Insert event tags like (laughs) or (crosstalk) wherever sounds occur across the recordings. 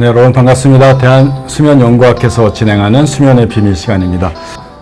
네, 여러분 반갑습니다. 대한수면연구학회에서 진행하는 수면의 비밀 시간입니다.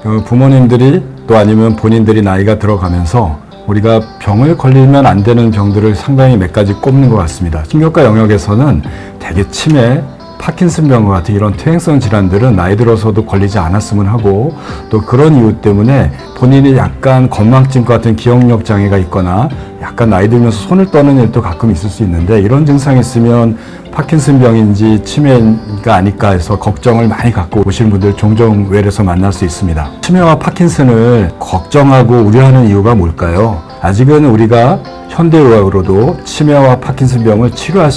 어, 부모님들이 또 아니면 본인들이 나이가 들어가면서 우리가 병을 걸리면 안 되는 병들을 상당히 몇 가지 꼽는 것 같습니다. 신경과 영역에서는 대개 치매, 파킨슨병과 같은 이런 퇴행성 질환들은 나이 들어서도 걸리지 않았으면 하고 또 그런 이유 때문에 본인이 약간 건망증과 같은 기억력 장애가 있거나 약간 나이 들면서 손을 떠는 일도 가끔 있을 수 있는데 이런 증상이 있으면 파킨슨병인지 치매가 아닐까 해서 걱정을 많이 갖고 오시는 분들 종종 외래서 만날 수 있습니다. 치매와 파킨슨을 걱정하고 우려하는 이유가 뭘까요? 아직은 우리가 현대의학으로도 치매와 파킨슨병을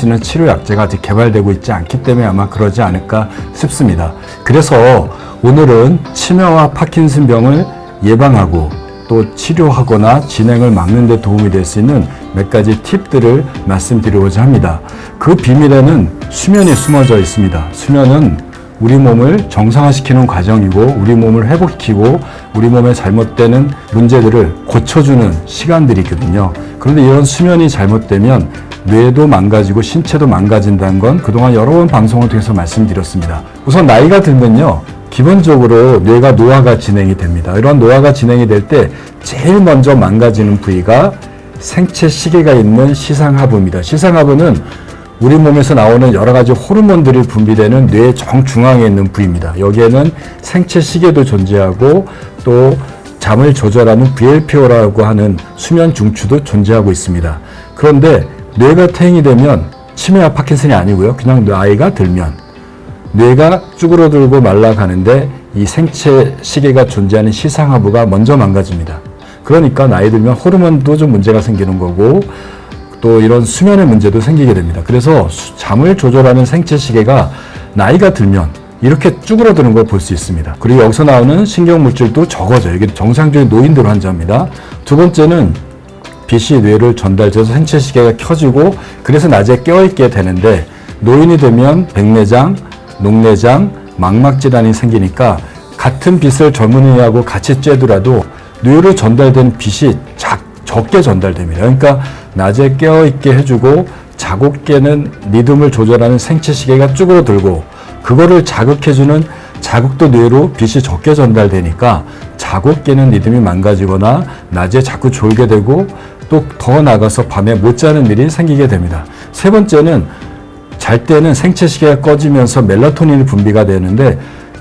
있는 치료약제가 아직 개발되고 있지 않기 때문에 아마 그러지 않을까 싶습니다. 그래서 오늘은 치매와 파킨슨병을 예방하고 또 치료하거나 진행을 막는 데 도움이 될 수 있는 몇 가지 팁들을 말씀드리고자 합니다. 그 비밀에는 수면이 숨어져 있습니다. 수면은 우리 몸을 정상화시키는 과정이고 우리 몸을 회복시키고 우리 몸에 잘못되는 문제들을 고쳐주는 시간들이거든요. 그런데 이런 수면이 잘못되면 뇌도 망가지고 신체도 망가진다는 건 그동안 여러 번 방송을 통해서 말씀드렸습니다. 우선 나이가 들면요. 기본적으로 뇌가 노화가 진행이 됩니다. 이런 노화가 진행이 될 때 제일 먼저 망가지는 부위가 생체 시계가 있는 시상하부입니다. 시상하부는 우리 몸에서 나오는 여러 가지 호르몬들이 분비되는 뇌 정중앙에 있는 부위입니다. 여기에는 생체 시계도 존재하고 또 잠을 조절하는 VLPO라고 하는 수면 중추도 존재하고 있습니다. 그런데 뇌가 퇴행이 되면 치매와 파킨슨이 아니고요. 그냥 나이가 들면 뇌가 쭈그러들고 말라가는데 이 생체 시계가 존재하는 시상하부가 먼저 망가집니다. 그러니까 나이 들면 호르몬도 좀 문제가 생기는 거고 또 이런 수면의 문제도 생기게 됩니다. 그래서 수- 잠을 조절하는 생체 시계가 나이가 들면 이렇게 쭈그러드는 걸 볼 수 있습니다. 그리고 여기서 나오는 신경 물질도 적어져요. 이게 정상적인 노인들 환자입니다. 두 번째는 빛이 뇌를 전달돼서 생체 시계가 켜지고 그래서 낮에 깨어있게 되는데 노인이 되면 백내장, 녹내장, 망막 질환이 생기니까 같은 빛을 젊은이하고 같이 쬐더라도 뇌로 전달된 빛이 작, 적게 전달됩니다. 그러니까 낮에 깨어있게 해주고 자고 깨는 리듬을 조절하는 생체 시계가 쭈그러들고 그거를 자극해주는 자극도 뇌로 빛이 적게 전달되니까 자고 깨는 리듬이 망가지거나 낮에 자꾸 졸게 되고 또 더 나가서 밤에 못 자는 일이 생기게 됩니다. 세 번째는 잘 때는 생체 시계가 꺼지면서 멜라토닌이 분비가 되는데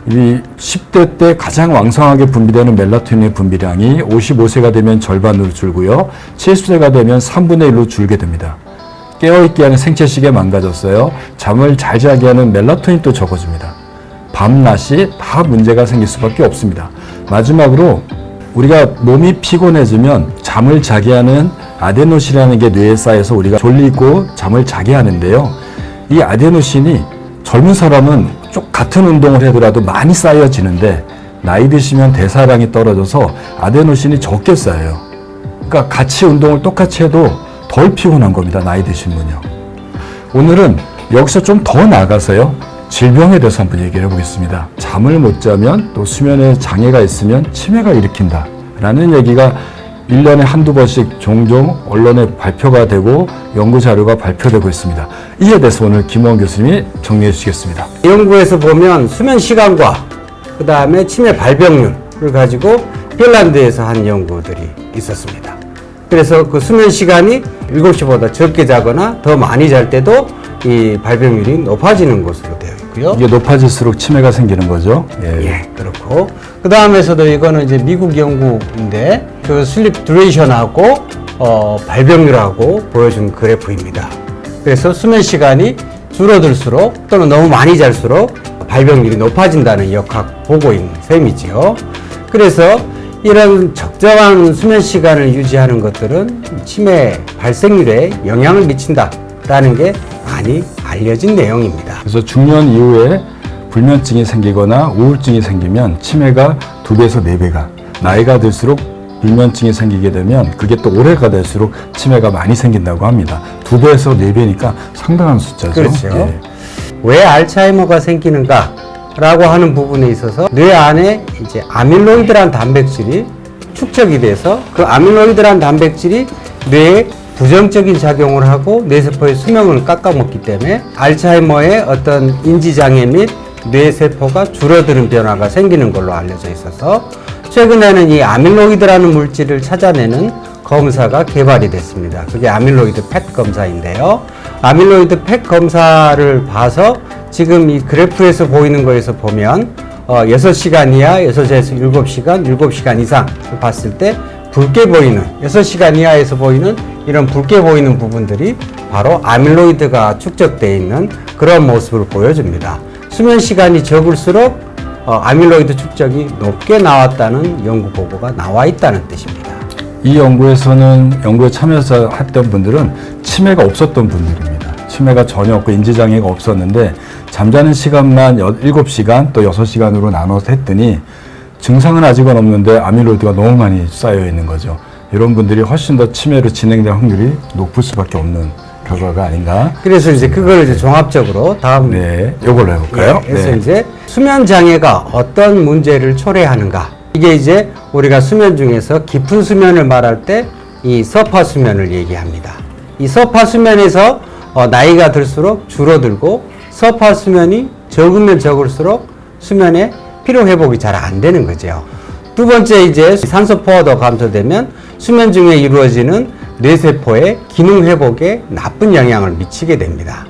이 10대 때 가장 왕성하게 분비되는 멜라토닌의 분비량이 55세가 되면 절반으로 줄고요. 70세가 되면 3분의 1로 줄게 됩니다. 깨어있게 하는 생체 시계 망가졌어요. 잠을 잘 자게 하는 멜라토닌 또 적어집니다. 밤낮이 다 문제가 생길 수밖에 없습니다. 마지막으로 우리가 몸이 피곤해지면 잠을 자게 하는 아데노신이라는 게 뇌에 쌓여서 우리가 졸리고 잠을 자게 하는데요. 이 아데노신이 젊은 사람은 좀 같은 운동을 하더라도 많이 쌓여지는데 나이 드시면 대사량이 떨어져서 아데노신이 적게 쌓여요. 그러니까 같이 운동을 똑같이 해도 덜 피곤한 겁니다. 나이 드신 분요. 오늘은 여기서 좀 더 나가서요. 질병에 대해서 한번 얘기를 해보겠습니다. 잠을 못 자면 또 수면에 장애가 있으면 치매가 일으킨다. 라는 얘기가 1년에 한두 번씩 종종 언론에 발표가 되고 연구 자료가 발표되고 있습니다. 이에 대해서 오늘 김원 교수님이 정리해 주시겠습니다. 연구에서 보면 수면 시간과 그 다음에 치매 발병률을 가지고 핀란드에서 한 연구들이 있었습니다. 그래서 그 수면 시간이 7시보다 적게 자거나 더 많이 잘 때도 이 발병률이 높아지는 것으로 되어 있고요. 이게 높아질수록 치매가 생기는 거죠. 예. 예, 그렇고 그 다음에서도 이거는 이제 미국 연구인데 그 슬립 듀레이션하고 어, 발병률하고 보여준 그래프입니다. 그래서 수면 시간이 줄어들수록 또는 너무 많이 잘수록 발병률이 높아진다는 역학 보고 있는 셈이지요. 그래서 이런 적정한 수면 시간을 유지하는 것들은 치매 발생률에 영향을 미친다라는 게 많이 알려진 내용입니다. 그래서 중년 이후에 불면증이 생기거나 우울증이 생기면 치매가 두 배에서 네 배가 나이가 들수록 불면증이 생기게 되면 그게 또 올해가 될수록 치매가 많이 생긴다고 합니다. 두 배에서 네 배니까 상당한 숫자죠. 그렇죠. 예. 왜 알츠하이머가 생기는가 라고 하는 부분에 있어서 뇌 안에 이제 아밀로이드라는 단백질이 축적이 돼서 그 아밀로이드란 단백질이 뇌에 부정적인 작용을 하고 뇌세포의 수명을 깎아먹기 때문에 알츠하이머의 어떤 인지장애 및 뇌세포가 줄어드는 변화가 생기는 걸로 알려져 있어서 최근에는 이 아밀로이드라는 물질을 찾아내는 검사가 개발이 됐습니다. 그게 아밀로이드 펫 검사인데요. 아밀로이드 펫 검사를 봐서 지금 이 그래프에서 보이는 거에서 보면 어, 6시간 이하, 6에서 7시간, 7시간 이상 봤을 때 붉게 보이는 6시간 이하에서 보이는 이런 붉게 보이는 부분들이 바로 아밀로이드가 축적되어 있는 그런 모습을 보여줍니다. 수면 시간이 적을수록 어, 아밀로이드 축적이 높게 나왔다는 연구 보고가 나와 있다는 뜻입니다. 이 연구에서는 연구에 참여해서 했던 분들은 치매가 없었던 분들입니다. 치매가 전혀 없고 인지 장애가 없었는데 잠자는 시간만 7시간 또 6시간으로 나눠서 했더니 증상은 아직은 없는데 아밀로이드가 너무 많이 쌓여 있는 거죠. 이런 분들이 훨씬 더 치매로 진행될 확률이 높을 수밖에 없는 결과가 아닌가. 그래서 이제 그걸 이제 종합적으로 다음 네, 요걸로 해볼까요? 네, 그래서 네. 이제 수면 장애가 어떤 문제를 초래하는가? 이게 이제 우리가 수면 중에서 깊은 수면을 말할 때 이 서파 수면을 얘기합니다. 이 서파 수면에서 어, 나이가 들수록 줄어들고 서파 수면이 적으면 적을수록 수면의 피로 회복이 잘 안 되는 거죠. 두 번째 이제 산소 포화도 감소되면 수면 중에 이루어지는 뇌세포의 기능 회복에 나쁜 영향을 미치게 됩니다.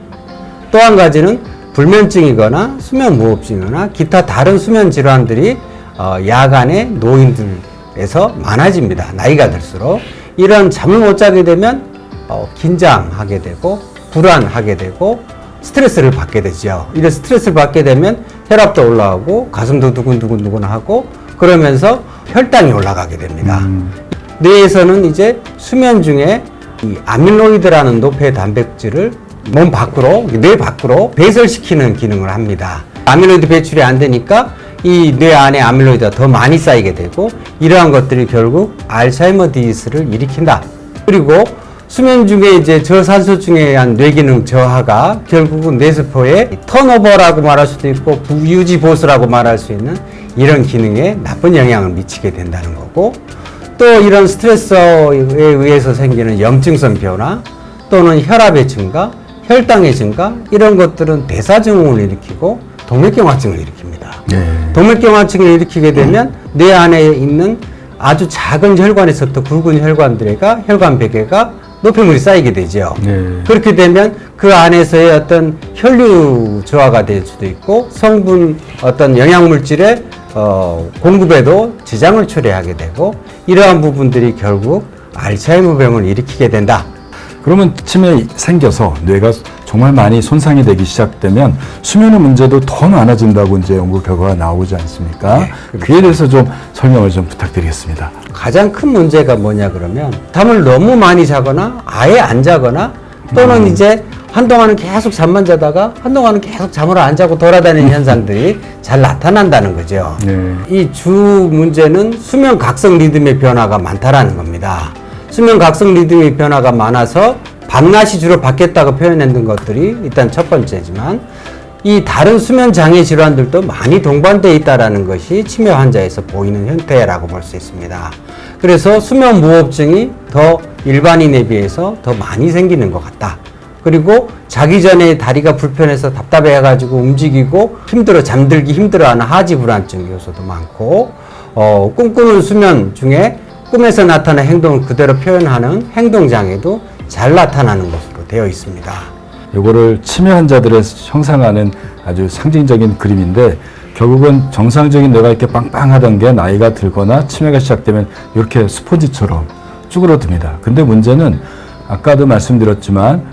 또 한 가지는 불면증이거나 수면 무호흡증이거나 기타 다른 수면 질환들이 어, 야간에 노인들에서 많아집니다. 나이가 들수록 이런 잠을 못 자게 되면 어, 긴장하게 되고 불안하게 되고 스트레스를 받게 되죠. 이런 스트레스를 받게 되면 혈압도 올라가고 가슴도 두근두근두근 하고 그러면서 혈당이 올라가게 됩니다. 뇌에서는 이제 수면 중에 이 아밀로이드라는 노폐 단백질을 몸 밖으로 뇌 밖으로 배설시키는 기능을 합니다. 아밀로이드 배출이 안 되니까 이 뇌 안에 아밀로이드가 더 많이 쌓이게 되고 이러한 것들이 결국 알츠하이머 디지스를 일으킨다. 그리고 수면 중에 이제 저산소증에 의한 뇌기능 저하가 결국은 뇌세포의 턴오버라고 말할 수도 있고 부유지 보수라고 말할 수 있는 이런 기능에 나쁜 영향을 미치게 된다는 거고 또 이런 스트레스에 의해서 생기는 염증성 변화 또는 혈압의 증가, 혈당의 증가 이런 것들은 대사증후군을 일으키고 동맥경화증을 일으킵니다. 네. 동맥경화증을 일으키게 되면 뇌 안에 있는 아주 작은 혈관에서부터 굵은 혈관들에가 혈관 베개가 노폐물이 쌓이게 되죠. 네. 그렇게 되면 그 안에서의 어떤 혈류 저하가 될 수도 있고 성분 어떤 영양물질의 어, 공급에도 지장을 초래하게 되고 이러한 부분들이 결국 알츠하이머병을 일으키게 된다. 그러면 치매 생겨서 뇌가 정말 많이 손상이 되기 시작되면 수면의 문제도 더 많아진다고 이제 연구 결과가 나오지 않습니까? 네, 그렇죠. 그에 대해서 좀 설명을 좀 부탁드리겠습니다. 가장 큰 문제가 뭐냐 그러면 잠을 너무 많이 자거나 아예 안 자거나 또는 이제 한동안은 계속 잠만 자다가 한동안은 계속 잠을 안 자고 돌아다니는 (laughs) 현상들이 잘 나타난다는 거죠. 네. 이주 문제는 수면 각성 리듬의 변화가 많다라는 겁니다. 수면 각성 리듬의 변화가 많아서 밤낮이 주로 바뀌었다고 표현했는 것들이 일단 첫 번째지만 이 다른 수면 장애 질환들도 많이 동반되어 있다라는 것이 치매 환자에서 보이는 형태라고 볼 수 있습니다. 그래서 수면 무호흡증이 더 일반인에 비해서 더 많이 생기는 것 같다. 그리고 자기 전에 다리가 불편해서 답답해가지고 움직이고 힘들어 잠들기 힘들어하는 하지 불안증 요소도 많고 어, 꿈꾸는 수면 중에 꿈에서 나타난 행동을 그대로 표현하는 행동 장애도 잘 나타나는 것으로 되어 있습니다. 요거를 치매 환자들의 형상하는 아주 상징적인 그림인데 결국은 정상적인 뇌가 이렇게 빵빵하던 게 나이가 들거나 치매가 시작되면 이렇게 스포지처럼 쭈그러듭니다. 근데 문제는 아까도 말씀드렸지만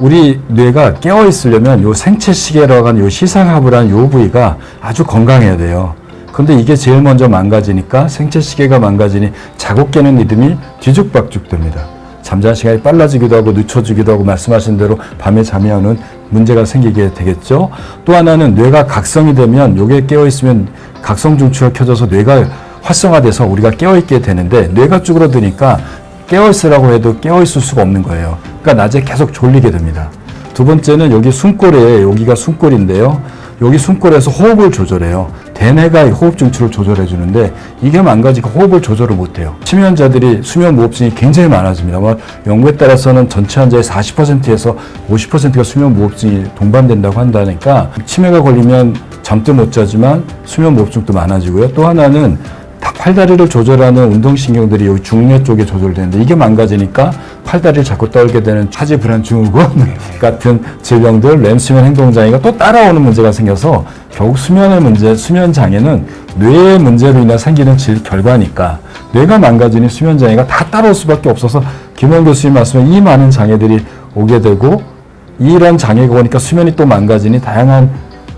우리 뇌가 깨어 있으려면 요 생체 시계라고 하는 요 시상하부라는 요 부위가 아주 건강해야 돼요. 근데 이게 제일 먼저 망가지니까 생체 시계가 망가지니 자고 깨는 리듬이 뒤죽박죽 됩니다. 잠자는 시간이 빨라지기도 하고 늦춰지기도 하고 말씀하신 대로 밤에 잠이 안 오는 문제가 생기게 되겠죠. 또 하나는 뇌가 각성이 되면 요게 깨어 있으면 각성 중추가 켜져서 뇌가 활성화돼서 우리가 깨어 있게 되는데 뇌가 쭈그러드니까 깨어 있으라고 해도 깨어 있을 수가 없는 거예요. 그러니까 낮에 계속 졸리게 됩니다. 두 번째는 여기 숨골에 여기가 숨골인데요. 여기 숨골에서 호흡을 조절해요. 대뇌가 이 호흡 중추를 조절해 주는데 이게 망가지고 호흡을 조절을 못해요. 치매 환자들이 수면 무호흡증이 굉장히 많아집니다. 뭐 연구에 따라서는 전체 환자의 40%에서 50%가 수면 무호흡증이 동반된다고 한다니까 치매가 걸리면 잠도 못 자지만 수면 무호흡증도 많아지고요. 또 하나는 다 팔다리를 조절하는 운동신경들이 여기 중뇌 쪽에 조절되는데 이게 망가지니까 팔다리를 자꾸 떨게 되는 차지 불안 증후군 (laughs) 같은 질병들, 렘 수면 행동 장애가 또 따라오는 문제가 생겨서 결국 수면의 문제, 수면 장애는 뇌의 문제로 인해 생기는 질 결과니까 뇌가 망가지니 수면 장애가 다 따라올 수밖에 없어서 김원 교수님 말씀에 이 많은 장애들이 오게 되고 이런 장애가 오니까 수면이 또 망가지니 다양한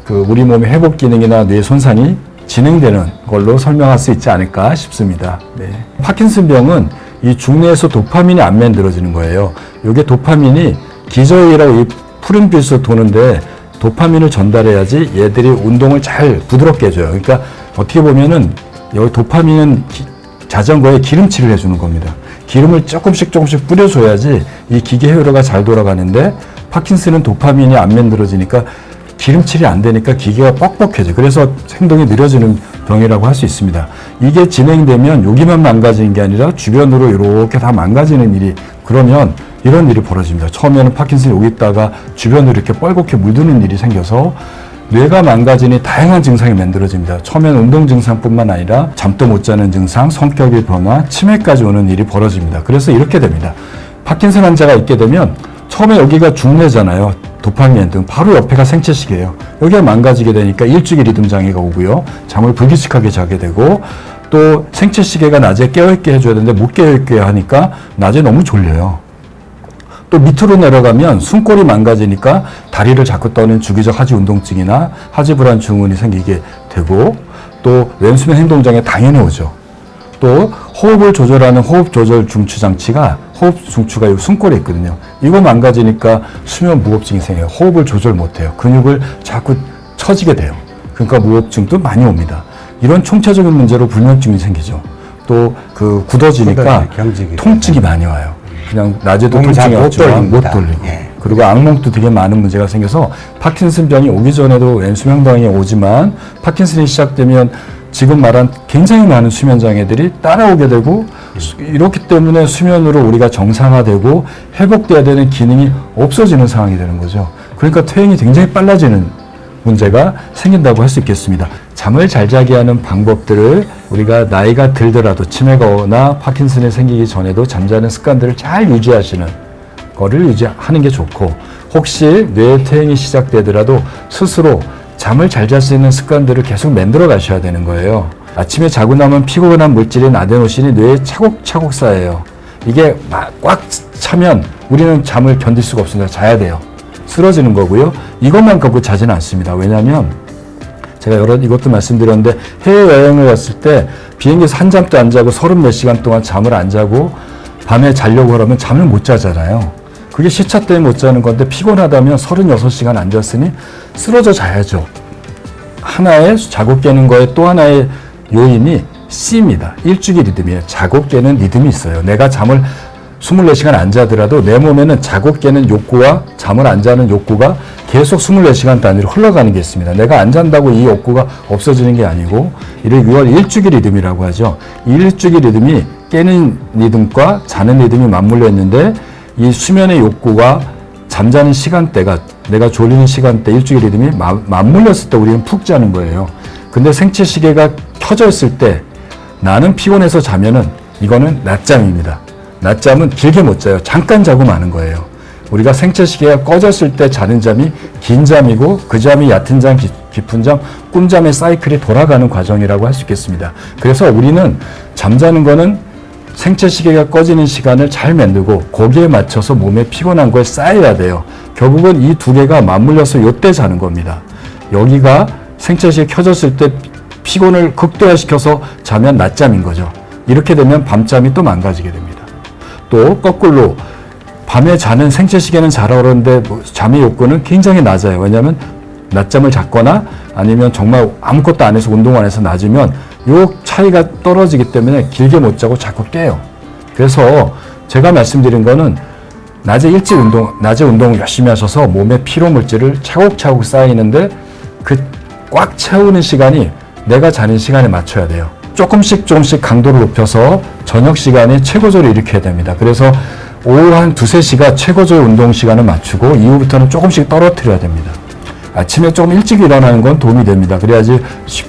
그 우리 몸의 회복 기능이나 뇌 손상이 진행되는 걸로 설명할 수 있지 않을까 싶습니다. 네. 파킨슨병은 이 중뇌에서 도파민이 안 만들어지는 거예요. 이게 도파민이 기저혈이라고 이 푸른 빛으로 도는데 도파민을 전달해야지 얘들이 운동을 잘 부드럽게 해줘요. 그러니까 어떻게 보면은 여기 도파민은 기- 자전거에 기름칠을 해주는 겁니다. 기름을 조금씩 조금씩 뿌려줘야지 이 기계 회로가 잘 돌아가는데 파킨슨은 도파민이 안 만들어지니까 기름칠이 안 되니까 기계가 뻑뻑해져. 그래서 행동이 느려지는 병이라고 할 수 있습니다. 이게 진행되면 여기만 망가지는 게 아니라 주변으로 이렇게 다 망가지는 일이 그러면 이런 일이 벌어집니다. 처음에는 파킨슨이 여기 있다가 주변으로 이렇게 뻘겋게 물드는 일이 생겨서 뇌가 망가지니 다양한 증상이 만들어집니다. 처음에는 운동 증상뿐만 아니라 잠도 못 자는 증상, 성격의 변화, 치매까지 오는 일이 벌어집니다. 그래서 이렇게 됩니다. 파킨슨 환자가 있게 되면 처음에 여기가 중뇌잖아요. 도파민 등 바로 옆에가 생체시계예요. 여기가 망가지게 되니까 일주기 리듬 장애가 오고요. 잠을 불규칙하게 자게 되고 또 생체시계가 낮에 깨어있게 해줘야 되는데 못 깨어있게 하니까 낮에 너무 졸려요. 또 밑으로 내려가면 숨골이 망가지니까 다리를 자꾸 떠는 주기적 하지 운동증이나 하지 불안 증후군이 생기게 되고 또 왼수면 행동장애 당연히 오죠. 또 호흡을 조절하는 호흡 조절 중추 장치가 호흡 중추가 이 숨골에 있거든요. 이거 망가지니까 수면 무호흡증이 생겨요. 호흡을 조절 못해요. 근육을 자꾸 처지게 돼요. 그러니까 무호흡증도 많이 옵니다. 이런 총체적인 문제로 불면증이 생기죠. 또 그 굳어지니까 경직이 통증이 많이 와요. 그냥 낮에도 몸을 잘 통증이 못 왔지만 못 돌립니다. 돌리고 예. 그리고 악몽도 되게 많은 문제가 생겨서 파킨슨 병이 오기 전에도 왼수면병이 오지만 파킨슨이 시작되면 지금 말한 굉장히 많은 수면 장애들이 따라오게 되고 수- 이렇기 때문에 수면으로 우리가 정상화되고 회복돼야 되는 기능이 없어지는 상황이 되는 거죠. 그러니까 퇴행이 굉장히 빨라지는 문제가 생긴다고 할 수 있겠습니다. 잠을 잘 자게 하는 방법들을 우리가 나이가 들더라도 치매가 오나 파킨슨이 생기기 전에도 잠자는 습관들을 잘 유지하시는 거를 유지하는 게 좋고 혹시 뇌 퇴행이 시작되더라도 스스로 잠을 잘 잘 수 있는 습관들을 계속 만들어 가셔야 되는 거예요. 아침에 자고 나면 피곤한 물질인 아데노신이 뇌에 차곡차곡 쌓여요. 이게 막꽉 차면 우리는 잠을 견딜 수가 없습니다. 자야 돼요. 쓰러지는 거고요. 이것만 갖고 자지는 않습니다. 왜냐하면 제가 여러 이것도 말씀드렸는데 해외 여행을 갔을 때 비행기에서 한 잠도 안 자고 서른 몇 시간 동안 잠을 안 자고 밤에 자려고 하면 잠을 못 자잖아요. 그게 시차 때문에 못 자는 건데 피곤하다면 36시간 안 잤으니 쓰러져 자야죠. 하나의 자고 깨는 거에 또 하나의 요인이 C입니다. 일주기 리듬이에요. 자고 깨는 리듬이 있어요. 내가 잠을 24시간 안 자더라도 내 몸에는 자고 깨는 욕구와 잠을 안 자는 욕구가 계속 24시간 단위로 흘러가는 게 있습니다. 내가 안 잔다고 이 욕구가 없어지는 게 아니고 이를 6월 일주기 리듬이라고 하죠. 이 일주기 리듬이 깨는 리듬과 자는 리듬이 맞물려 있는데 이 수면의 욕구가 잠자는 시간대가 내가 졸리는 시간대 일주일 리듬이 마- 맞물렸을 때 우리는 푹 자는 거예요. 근데 생체 시계가 켜져 있을 때 나는 피곤해서 자면은 이거는 낮잠입니다. 낮잠은 길게 못 자요. 잠깐 자고 마는 거예요. 우리가 생체 시계가 꺼졌을 때 자는 잠이 긴 잠이고 그 잠이 얕은 잠, 깊- 깊은 잠, 꿈잠의 사이클이 돌아가는 과정이라고 할 수 있겠습니다. 그래서 우리는 잠자는 거는 생체 시계가 꺼지는 시간을 잘 만들고 거기에 맞춰서 몸에 피곤한 거에 쌓여야 돼요. 결국은 이 두 개가 맞물려서 요때 자는 겁니다. 여기가 생체 시계 켜졌을 때 피곤을 극대화시켜서 자면 낮잠인 거죠. 이렇게 되면 밤잠이 또 망가지게 됩니다. 또 거꾸로 밤에 자는 생체 시계는 자라 그러는데 뭐 잠의 욕구는 굉장히 낮아요. 왜냐하면 낮잠을 잤거나 아니면 정말 아무것도 안 해서 운동 안 해서 낮으면 요 차이가 떨어지기 때문에 길게 못 자고 자꾸 깨요. 그래서 제가 말씀드린 거는 낮에 일찍 운동, 낮에 운동을 열심히 하셔서 몸에 피로 물질을 차곡차곡 쌓이는데 그 꽉 채우는 시간이 내가 자는 시간에 맞춰야 돼요. 조금씩 조금씩 강도를 높여서 저녁 시간에 최고조를 일으켜야 됩니다. 그래서 오후 한 두세 시가 최고조 운동 시간을 맞추고 이후부터는 조금씩 떨어뜨려야 됩니다. 아침에 좀 일찍 일어나는 건 도움이 됩니다. 그래야지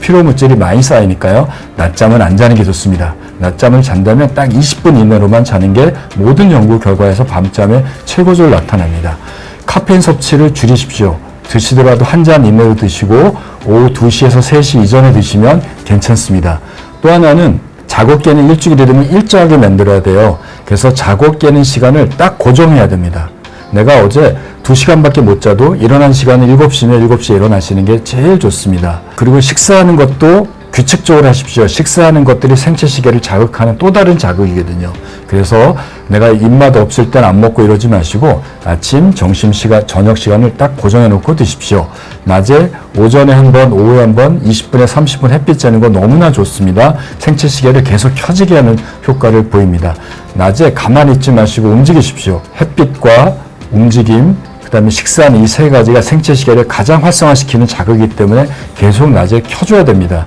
피로 물질이 많이 쌓이니까요. 낮잠은 안 자는 게 좋습니다. 낮잠을 잔다면 딱 20분 이내로만 자는 게 모든 연구 결과에서 밤잠의 최고조를 나타냅니다. 카페인 섭취를 줄이십시오. 드시더라도 한 잔 이내로 드시고 오후 2시에서 3시 이전에 드시면 괜찮습니다. 또 하나는 자고 깨는 일주일이 되면 일정하게 만들어야 돼요. 그래서 자고 깨는 시간을 딱 고정해야 됩니다. 내가 어제 2시간밖에 못 자도 일어난 시간은 7시면 7시에 일어나시는 게 제일 좋습니다. 그리고 식사하는 것도 규칙적으로 하십시오. 식사하는 것들이 생체 시계를 자극하는 또 다른 자극이거든요. 그래서 내가 입맛 없을 땐 안 먹고 이러지 마시고 아침, 점심 시간, 저녁 시간을 딱 고정해 놓고 드십시오. 낮에 오전에 한 번, 오후에 한 번, 20분에 30분 햇빛 쬐는 거 너무나 좋습니다. 생체 시계를 계속 켜지게 하는 효과를 보입니다. 낮에 가만히 있지 마시고 움직이십시오. 햇빛과 움직임, 그 다음에 식사하는 이세 가지가 생체 시계를 가장 활성화시키는 자극이기 때문에 계속 낮에 켜줘야 됩니다.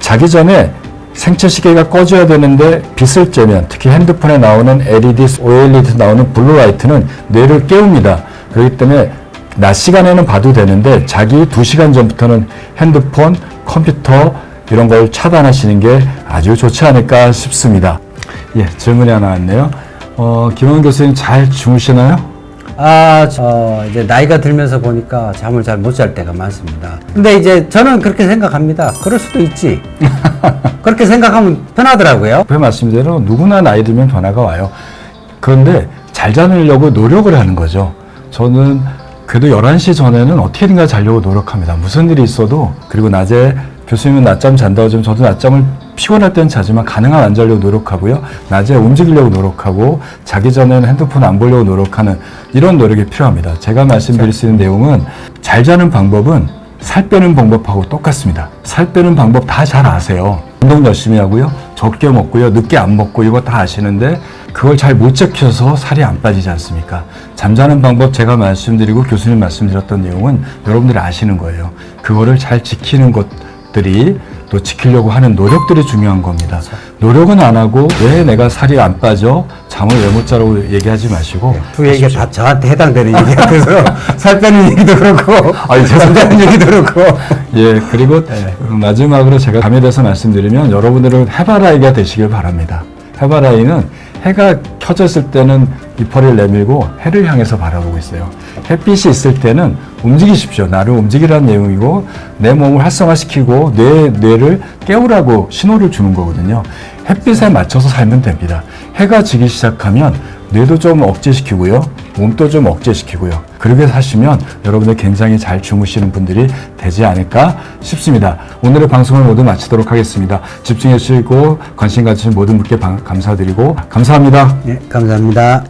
자기 전에 생체 시계가 꺼져야 되는데 빛을 쬐면 특히 핸드폰에 나오는 LED, OLED 나오는 블루라이트는 뇌를 깨웁니다. 그렇기 때문에 낮 시간에는 봐도 되는데 자기 2시간 전부터는 핸드폰, 컴퓨터 이런 걸 차단하시는 게 아주 좋지 않을까 싶습니다. 예, 질문이 하나 왔네요. 어, 김원 교수님 잘 주무시나요? 아, 저 이제 나이가 들면서 보니까 잠을 잘 못 잘 때가 많습니다. 근데 이제 저는 그렇게 생각합니다. 그럴 수도 있지. (laughs) 그렇게 생각하면 편하더라고요. 앞에 말씀대로 누구나 나이 들면 변화가 와요. 그런데 잘 자려고 노력을 하는 거죠. 저는 그래도 11시 전에는 어떻게든가 자려고 노력합니다. 무슨 일이 있어도 그리고 낮에 교수님은 낮잠 잔다고 좀 저도 낮잠을 피곤할 땐 자지만 가능한 안 자려고 노력하고요. 낮에 움직이려고 노력하고 자기 전에는 핸드폰 안 보려고 노력하는 이런 노력이 필요합니다. 제가 말씀드릴 수 있는 내용은 잘 자는 방법은 살 빼는 방법하고 똑같습니다. 살 빼는 방법 다 잘 아세요. 운동 열심히 하고요. 적게 먹고요. 늦게 안 먹고 이거 다 아시는데 그걸 잘 못 지켜서 살이 안 빠지지 않습니까? 잠자는 방법 제가 말씀드리고 교수님 말씀드렸던 내용은 여러분들이 아시는 거예요. 그거를 잘 지키는 것 들이 또 지키려고 하는 노력들이 중요한 겁니다. 노력은 안 하고 왜 내가 살이 안 빠져? 잠을 왜 못 자라고 얘기하지 마시고 두 얘기가 다 저한테 해당되는 얘기 같아서 (laughs) 살 빼는 얘기도 그렇고, 아니, 죄송합니다. 잠자는 얘기도 그렇고. 예, 그리고 마지막으로 제가 감에 대해서 말씀드리면 여러분들은 해바라기가 되시길 바랍니다. 해바라기는 해가 켜졌을 때는 이파리를 내밀고 해를 향해서 바라보고 있어요. 햇빛이 있을 때는 움직이십시오. 나를 움직이라는 내용이고 내 몸을 활성화시키고 뇌, 뇌를 깨우라고 신호를 주는 거거든요. 햇빛에 맞춰서 살면 됩니다. 해가 지기 시작하면 뇌도 좀 억제시키고요. 몸도 좀 억제시키고요. 그렇게 사시면 여러분들 굉장히 잘 주무시는 분들이 되지 않을까 싶습니다. 오늘의 방송을 모두 마치도록 하겠습니다. 집중해 주시고 관심 가지신 모든 분께 방- 감사드리고 감사합니다. 네, 감사합니다.